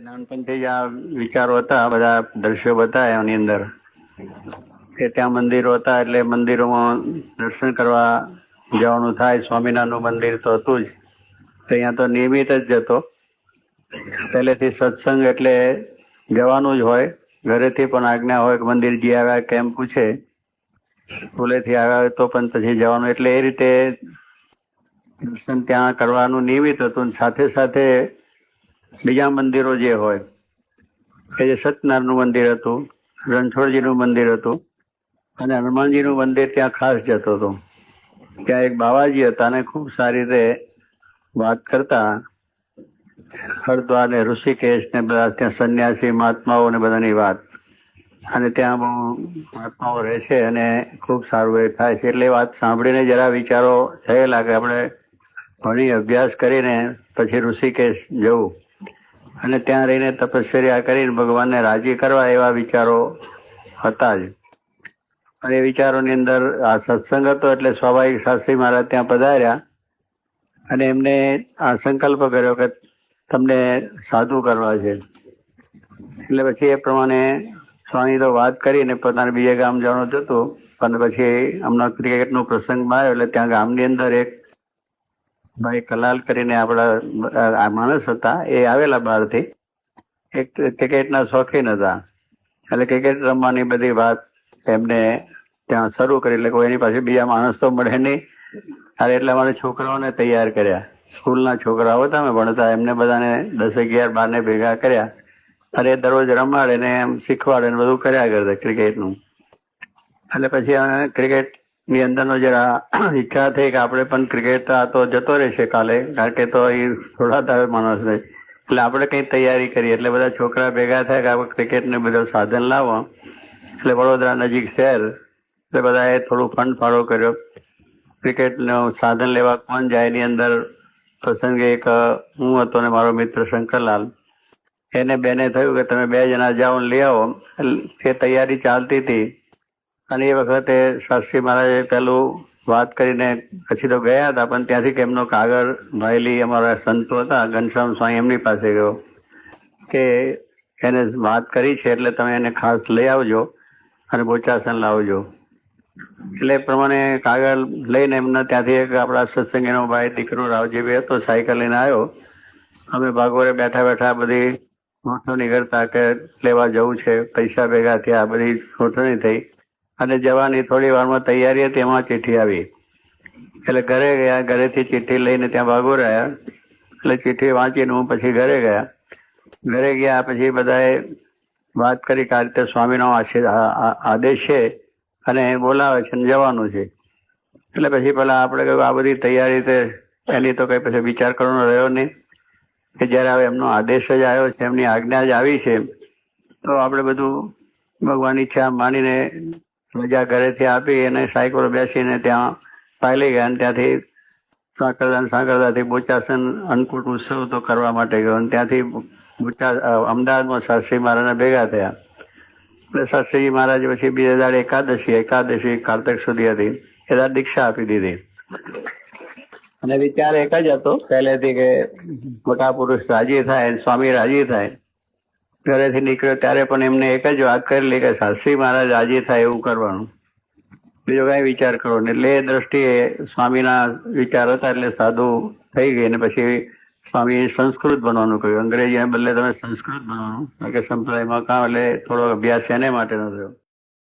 નાનપણથી જ આ વિચારો હતા બધા દ્રશ્યો બતાવ્યા એની અંદર. કે ત્યાં મંદિરો હતા એટલે મંદિરોમાં દર્શન કરવા જવાનું થાય. સ્વામિનારાયણનું મંદિર તો હતું જ. ત્યાં તો નિયમિત જ જતો. પહેલેથી સત્સંગ એટલે જવાનું જ હોય. ઘરેથી પણ આજ્ઞા હોય કે મંદિર જી આવ્યા કેમ પૂછે. સ્કૂલેથી આવ્યા હોય તો પણ પછી જવાનું. એટલે એ રીતે દર્શન ત્યાં કરવાનું નિયમિત હતું. સાથે સાથે બીજા મંદિરો જે હોય, કે જે સત્યનારાયણનું મંદિર હતું, રણછોડજીનું મંદિર હતું, અને હનુમાનજીનું મંદિર ત્યાં ખાસ જતો હતો. ત્યાં એક બાવાજી હતા અને ખૂબ સારી રીતે વાત કરતા હરદ્વાર ને ઋષિકેશ ને બધા ત્યાં સંન્યાસી, મહાત્માઓ ને બધાની વાત. અને ત્યાં બહુ મહાત્માઓ રહે છે અને ખૂબ સારું એ થાય છે. એટલે વાત સાંભળીને જરા વિચારો થયેલા કે આપણે ભણી અભ્યાસ કરીને પછી ઋષિકેશ જવું. અને ત્યાં રહીને તપશ્ચર્યા કરીને ભગવાનને રાજી કરવા એવા વિચારો હતા જ. અને એ વિચારોની અંદર આ સત્સંગ હતો એટલે સ્વાભાવિક શાસ્ત્રી મહારાજ ત્યાં પધાર્યા. અને એમને આ સંકલ્પ કર્યો કે તમને સાધુ કરવા છે. એટલે પછી એ પ્રમાણે સ્વામી તો વાત કરીને પોતાને બીજે ગામ જવાનું હતું પણ પછી હમણાં ક્રિકેટનો પ્રસંગ આવ્યો એટલે ત્યાં ગામની અંદર એક ભાઈ કલાલ કરીને આપણા માણસ હતા, એ આવેલા બહારથી. એક ક્રિકેટના શોખીન હતા. એટલે ક્રિકેટ રમવાની બધી વાત એમને ત્યાં શરૂ કરી. એટલે કોઈ એની પાસે બીજા માણસ તો મળે નહીં. અરે એટલે અમારે છોકરાઓને તૈયાર કર્યા. સ્કૂલના છોકરાઓ હતા અમે ભણતા એમને બધાને દસ અગિયાર બાર ને ભેગા કર્યા. અરે દરરોજ રમાડે ને એમ શીખવાડે ને બધું કર્યા કરતા ક્રિકેટનું. એટલે પછી ક્રિકેટ ની અંદરનો જરા ઈચ્છા થઈ કે આપણે પણ ક્રિકેટ તો જતો રહેશે કાલે, કારણ કે તો એ થોડા માણસ ને એટલે આપણે કંઈ તૈયારી કરીએ. એટલે બધા છોકરા ભેગા થાય કે આપણે ક્રિકેટને બધું સાધન લાવો. એટલે વડોદરા નજીક શહેર, એટલે બધાએ થોડું ફંડ ફાળો કર્યો. ક્રિકેટનું સાધન લેવા કોણ જાય એની અંદર પ્રસંગે એક, હું હતો ને મારો મિત્ર શંકરલાલ. એને બેને થયું કે તમે બે જણા જાઓ લઈ આવો. એ તૈયારી ચાલતી હતી. અને એ વખતે શાસ્ત્રી મહારાજે પેલું વાત કરીને પછી તો ગયા હતા, પણ ત્યાંથી કે એમનો કાગળ ભાઈલી અમારા સંતો હતા, ઘનશ્યામ સ્વામી એમની પાસે ગયો, કે એને વાત કરી છે એટલે તમે એને ખાસ લઈ આવજો અને બોચાસન લાવજો. એટલે પ્રમાણે કાગળ લઈને એમના ત્યાંથી એક આપણા સત્સંગીનો ભાઈ દીકરો રાવજીભાઈ હતો, સાયકલ લઈને આવ્યો. અમે ભાગોરે બેઠા બેઠા બધી નોટો નીકળતા કે લેવા જવું છે, પૈસા ભેગા થયા બધી ગોઠવણી થઈ. અને જવાની થોડી વારમાં તૈયારી હતી એમાં ચિઠ્ઠી આવી. એટલે ઘરે ગયા, ઘરેથી ચિઠ્ઠી લઈને ત્યાં ભાગો રહ્યા. એટલે ચિઠ્ઠી વાંચીને હું પછી ઘરે ગયા. ઘરે ગયા પછી બધાએ વાત કરી કે આ રીતે સ્વામીનો આદેશ છે અને બોલાવે છે ને જવાનું છે. એટલે પછી પેલા આપણે કહ્યું આ બધી તૈયારી તે એની તો કઈ પછી વિચાર કરવાનો રહ્યો નહીં. કે જયારે હવે એમનો આદેશ જ આવ્યો છે, એમની આજ્ઞા જ આવી છે, તો આપણે બધું ભગવાન ઈચ્છા માનીને રજા ઘરેથી આપી અને સાયકલ બેસીને ત્યાં પાયલી ગયા અને ત્યાંથી સાંકરદા સાંકરદાથી બોચાસન અન્નકૂટ ઉત્સવ તો કરવા માટે ગયો અને ત્યાંથી અમદાવાદમાં શાસ્ત્રી મહારાજના ભેગા થયા. એટલે શાસ્ત્રીજી મહારાજ પછી બીજા દાડે એકાદશી એકાદશી કાર્તક સુધી હતી. એ દીક્ષા આપી દીધી. અને વિચાર એક જ હતો પહેલેથી કે મોટા પુરુષ રાજી થાય, સ્વામી રાજી થાય. ઘરેથી નીકળ્યો ત્યારે પણ એમને એક જ વાત કરેલી કે શાસ્ત્રી મહારાજ રાજી થાય એવું કરવાનું. બીજો કઈ વિચાર કરો ને એટલે એ દ્રષ્ટિએ સ્વામીના વિચાર હતા એટલે સાધુ થઈ ગઈ ને પછી સ્વામી સંસ્કૃત બનવાનું કહ્યું. અંગ્રેજીને બદલે તમે સંસ્કૃત બનવાનું કે સંપ્રદાયમાં કામ એટલે થોડો અભ્યાસ એને માટેનો થયો.